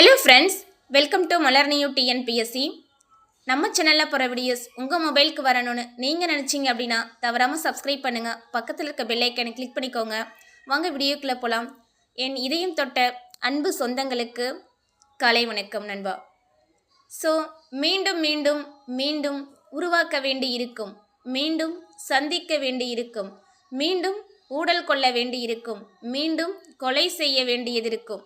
Hello friends welcome to மலர்னியூ TNPSC நம்ம சேனலில் போகிற வீடியோஸ் உங்கள் மொபைலுக்கு வரணும்னு நீங்கள் நினச்சிங்க அப்படின்னா தவறாமல் சப்ஸ்கிரைப் பண்ணுங்கள் பக்கத்தில் இருக்க பெல்லைக்கனை கிளிக் பண்ணிக்கோங்க. வாங்க வீடியோக்குள்ளே போகலாம் என் இதயம் தொட்ட அன்பு சொந்தங்களுக்கு காலை வணக்கம் நண்பா. ஸோ மீண்டும் மீண்டும் மீண்டும் உருவாக்க வேண்டி இருக்கும். மீண்டும் சந்திக்க வேண்டி இருக்கும். மீண்டும் ஊடல் கொள்ள வேண்டி இருக்கும். மீண்டும் கொலை செய்ய வேண்டியது இருக்கும்.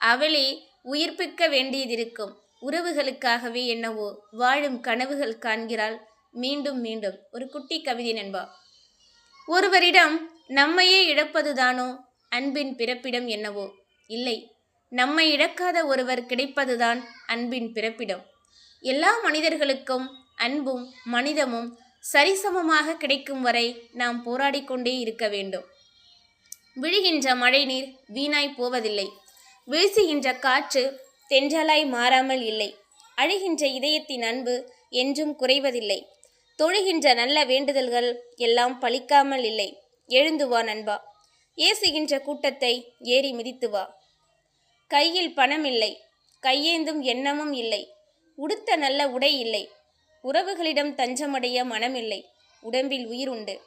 அவளே உயிர்ப்பிக்க வேண்டியதிருக்கும். உறவுகளுக்காகவே என்னவோ வாழும் கனவுகள் காண்கிறாள். மீண்டும் மீண்டும் ஒரு குட்டி கவிதை நண்பா. ஒருவரிடம் நம்மையே இழப்பதுதானோ? அன்பின் பிறப்பிடம் என்னவோ? இல்லை நம்மை இழக்காத ஒருவர் கிடைப்பதுதான் அன்பின் பிறப்பிடம். எல்லா மனிதர்களுக்கும் அன்பும் மனிதமும் சரிசமமாக கிடைக்கும் வரை நாம் போராடிக்கொண்டே இருக்க வேண்டும். விழுகின்ற மழைநீர் வீணாய் போவதில்லை. வீசுகின்ற காற்று தென்றலாய் மாறாமல் இல்லை. அழுகின்ற இதயத்தின் அன்பு என்றும் குறைவதில்லை. தொழுகின்ற நல்ல வேண்டுதல்கள் எல்லாம் பழிக்காமல் இல்லை. எழுந்து வா நண்பா. ஏசுகின்ற கூட்டத்தை ஏறி மிதித்து வா. கையில் பணம் இல்லை. கையேந்தும் எண்ணமும் இல்லை. உடுத்த நல்ல உடை இல்லை. உறவுகளிடம் தஞ்சமடைய மனமில்லை உடம்பில் உயிர் உண்டு.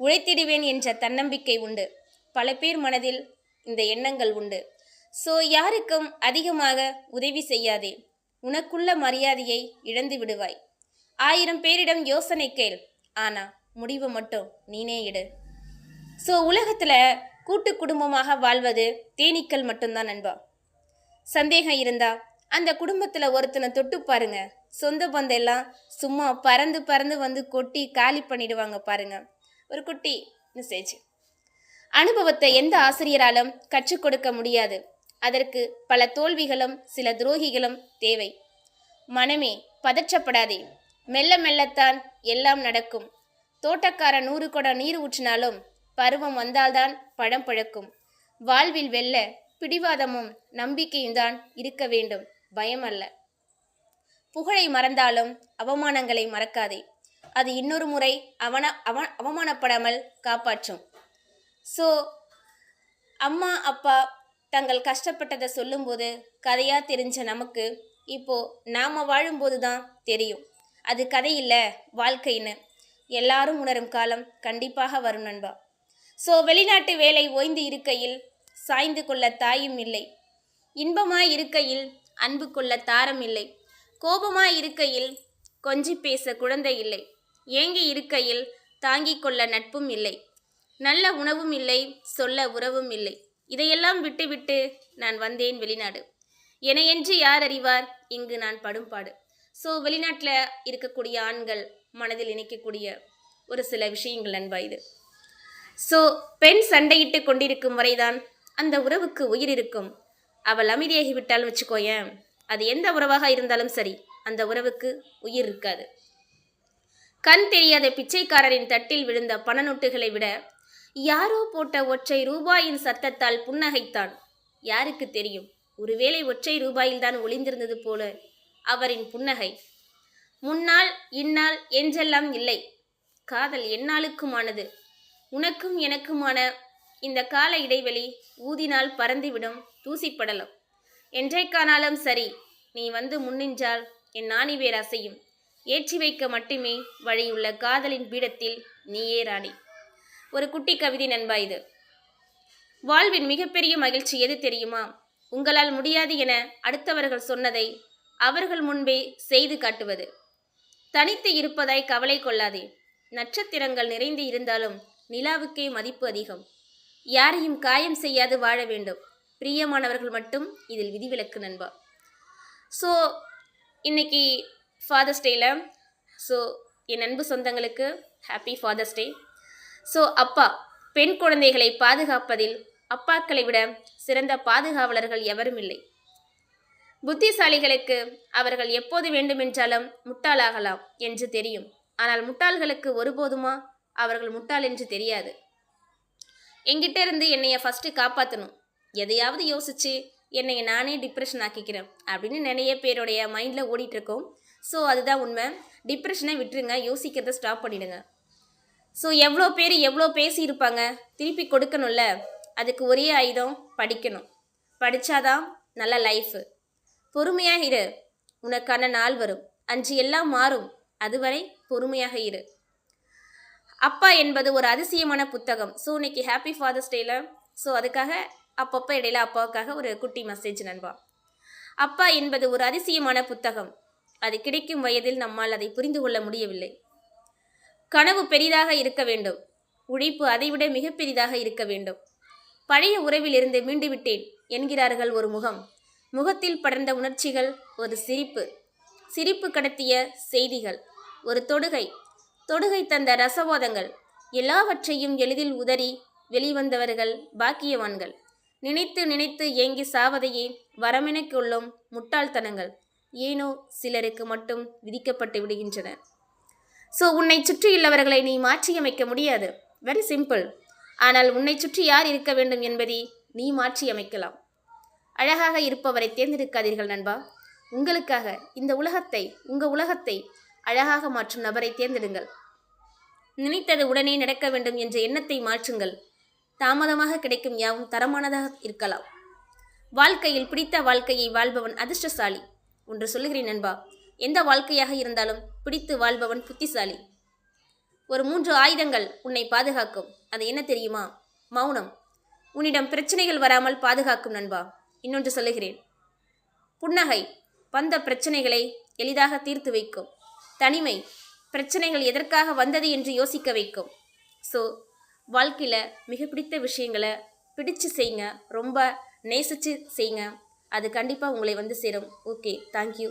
உழைத்திடுவேன் என்ற தன்னம்பிக்கை உண்டு. பல பேர் மனதில் இந்த எண்ணங்கள் உண்டு. ஸோ யாருக்கும் அதிகமாக உதவி செய்யாதே. உனக்குள்ள மரியாதையை இழந்து விடுவாய். ஆயிரம் பேரிடம் யோசனை கேள். ஆனா முடிவு மட்டும் நீனே இடு. ஸோ உலகத்தில் கூட்டு குடும்பமாக வாழ்வது தேனீக்கள் மட்டும்தான் நண்பா. சந்தேகம் இருந்தா அந்த குடும்பத்தில் ஒருத்தனை தொட்டு பாருங்க. சொந்த பந்தம் எல்லாம் சும்மா பறந்து பறந்து வந்து கொட்டி காலி பண்ணிடுவாங்க பாருங்க. ஒரு குட்டி மெசேஜ். அனுபவத்தை எந்த ஆசிரியராலும் கற்றுக் கொடுக்க முடியாது. அதற்கு பல தோல்விகளும் சில துரோகிகளும் தேவை. மனமே பதற்றப்படாதே. மெல்ல மெல்லத்தான் எல்லாம் நடக்கும். தோட்டக்கார நூறு குடம் நீர் ஊற்றினாலும் பருவம் வந்தால்தான் பழம் பழக்கும். வாழ்வில் வெல்ல பிடிவாதமும் நம்பிக்கையும் தான் இருக்க வேண்டும். பயம் அல்ல. புகழை மறந்தாலும் அவமானங்களை மறக்காதே. அது இன்னொரு முறை அவன அவ அவமானப்படாமல் காப்பாற்றும். ஸோ அம்மா அப்பா தங்கள் கஷ்டப்பட்டதை சொல்லும்போது கதையாக தெரிஞ்ச நமக்கு இப்போ நாம் வாழும்போது தான் தெரியும். அது கதை இல்லை வாழ்க்கைன்னு. எல்லாரும் உணரும் காலம் கண்டிப்பாக வரும் நண்பா. ஸோ வெளிநாட்டு வேலை ஓய்ந்து இருக்கையில் சாய்ந்து கொள்ள தாயும் இல்லை. இன்பமாய் இருக்கையில் அன்பு கொள்ள தாரம் இல்லை. கோபமாய் இருக்கையில் கொஞ்சி பேச குழந்தை இல்லை. ஏங்கி இருக்கையில் தாங்கிக் கொள்ள நட்பும் இல்லை. நல்ல உணவும் இல்லை சொல்ல உறவும் இல்லை. இதையெல்லாம் விட்டுவிட்டு நான் வந்தேன் வெளிநாடு. எனையென்று யார் அறிவார்? இங்கு நான் படும் பாடு. ஸோ வெளிநாட்டில் இருக்கக்கூடிய ஆண்கள் மனதில் இணைக்கக்கூடிய ஒரு சில விஷயங்கள் நண்பா இது. ஸோ பெண் சண்டையிட்டு கொண்டிருக்கும் வரைதான் அந்த உறவுக்கு உயிர் இருக்கும். அவள் அமைதியாகிவிட்டால் வச்சுக்கோயேன். அது எந்த உறவாக இருந்தாலும் சரி அந்த உறவுக்கு உயிர் இருக்காது. கண் தெரியாத பிச்சைக்காரரின் தட்டில் விழுந்த பண நோட்டுகளை விட யாரோ போட்ட ஒற்றை ரூபாயின் சத்தத்தால் புன்னகைத்தான். யாருக்கு தெரியும்? ஒருவேளை ஒற்றை ரூபாயில்தான் ஒளிந்திருந்தது போல அவரின் புன்னகை. முன்னால் இந்நாள் என்றெல்லாம் இல்லை. காதல் எந்நாளுக்குமானது உனக்கும் எனக்குமான இந்த கால இடைவெளி ஊதினால் பறந்துவிடும் தூசிப்படலம். என்றைக்கானாலும் சரி நீ வந்து முன்னின்றால் என் நாணி நாணிவேர் அசையும். ஏற்றி வைக்க மட்டுமே வழியுள்ள காதலின் பீடத்தில் நீயே ராணி. ஒரு குட்டி கவிதை நண்பா இது. வாழ்வின் மிகப்பெரிய மகிழ்ச்சி எது தெரியுமா? உங்களால் முடியாது என அடுத்தவர்கள் சொன்னதை அவர்கள் முன்பே செய்து காட்டுவது. தனித்து இருப்பதாய் கவலை கொள்ளாதே. நட்சத்திரங்கள் நிறைந்து இருந்தாலும் நிலாவுக்கே மதிப்பு அதிகம். யாரையும் காயம் செய்யாது வாழ வேண்டும். பிரியமானவர்கள் மட்டும் இதில் விதிவிலக்கு நண்பா. ஸோ இன்னைக்கு ஃபாதர்ஸ் டேயில் ஸோ என் அன்பு சொந்தங்களுக்கு ஹாப்பி ஃபாதர்ஸ் டே ஸோ அப்பா பெண் குழந்தைகளை பாதுகாப்பதில் அப்பாக்களை விட சிறந்த பாதுகாவலர்கள் எவரும் இல்லை. புத்திசாலிகளுக்கு அவர்கள் எப்போது வேண்டுமென்றாலும் முட்டாளாகலாம் என்று தெரியும். ஆனால் முட்டாள்களுக்கு ஒருபோதுமா அவர்கள் முட்டாள் என்று தெரியாது. எங்கிட்ட இருந்து என்னைய ஃபஸ்ட்டு காப்பாற்றணும் எதையாவது யோசிச்சு என்னை நானே டிப்ரெஷன் ஆக்கிக்கிறேன் அப்படின்னு நிறைய பேருடைய மைண்டில் ஓடிட்டுருக்கோம் ஸோ அதுதான் உண்மை. டிப்ரெஷனை விட்டுருங்க. யோசிக்கிறத ஸ்டாப் பண்ணிடுங்க. ஸோ எவ்வளோ பேர் எவ்வளோ பேசியிருப்பாங்க? திருப்பி கொடுக்கணும்ல. அதுக்கு ஒரே ஆயுதம் படிக்கணும். படித்தாதான் நல்ல லைஃபு. பொறுமையாக இரு. உனக்கான நாள் வரும். அஞ்சு எல்லாம் மாறும். அதுவரை பொறுமையாக இரு. அப்பா என்பது ஒரு அதிசயமான புத்தகம். ஸோ இன்னைக்கு ஹாப்பி ஃபாதர்ஸ் டேல ஸோ அதுக்காக அப்பப்போ இடையில அப்பாவுக்காக ஒரு குட்டி மெசேஜ் நண்பா. அப்பா என்பது ஒரு அதிசயமான புத்தகம். அது கிடைக்கும் வயதில் நம்மால் அதை புரிந்து கொள்ள முடியவில்லை. கனவு பெரிதாக இருக்க வேண்டும். உழைப்பு அதைவிட மிக பெரிதாக இருக்க வேண்டும். பழைய உறவிலிருந்து மீண்டு விட்டேன் என்கிறார்கள் ஒரு முகம். முகத்தில் படர்ந்த உணர்ச்சிகள் ஒரு சிரிப்பு. சிரிப்பு கடத்திய செய்திகள் ஒரு தொடுகை. தொடுகை தந்த ரசவாதங்கள் எல்லாவற்றையும் எளிதில் உதறி வெளிவந்தவர்கள் பாக்கியவான்கள். நினைத்து நினைத்து ஏங்கி சாவதையே வரமெனக் கொள்ளும் முட்டாள்தனங்கள். ஏனோ சிலருக்கு மட்டும் விதிக்கப்பட்டு விடுகின்றன. ஸோ உன்னை சுற்றியுள்ளவர்களை நீ மாற்றியமைக்க முடியாது. வெரி சிம்பிள் ஆனால் உன்னை சுற்றி யார் இருக்க வேண்டும் என்பதை நீ மாற்றியமைக்கலாம். அழகாக இருப்பவரை தேர்ந்தெடுக்காதீர்கள் நண்பா. உங்களுக்காக இந்த உலகத்தை உங்கள் உலகத்தை அழகாக மாற்றும் நபரை தேர்ந்தெடுங்கள். நினைத்தது உடனே நடக்க வேண்டும் என்ற எண்ணத்தை மாற்றுங்கள். தாமதமாக கிடைக்கும் யாவும் தரமானதாக இருக்கலாம். வாழ்க்கையில் பிடித்த வாழ்க்கையை வாழ்பவன் அதிர்ஷ்டசாலி. ஒன்று சொல்லுகிறேன் நண்பா. எந்த வாழ்க்கையாக இருந்தாலும் பிடித்து வாழ்பவன் புத்திசாலி. ஒரு மூன்று ஆயுதங்கள் உன்னை பாதுகாக்கும். அது என்ன தெரியுமா? மௌனம். உன்னிடம் பிரச்சனைகள் வராமல் பாதுகாக்கும் நண்பா. இன்னொன்று சொல்லுகிறேன். புன்னகை வந்த பிரச்சனைகளை எளிதாக தீர்த்து வைக்கும். தனிமை பிரச்சனைகள் எதற்காக வந்தது என்று யோசிக்க வைக்கும். ஸோ வாழ்க்கையில் மிக பிடித்த விஷயங்களை பிடிச்சு செய்யுங்க ரொம்ப நேசித்து செய்யுங்க அது கண்டிப்பாக உங்களை வந்து சேரும். Okay thank you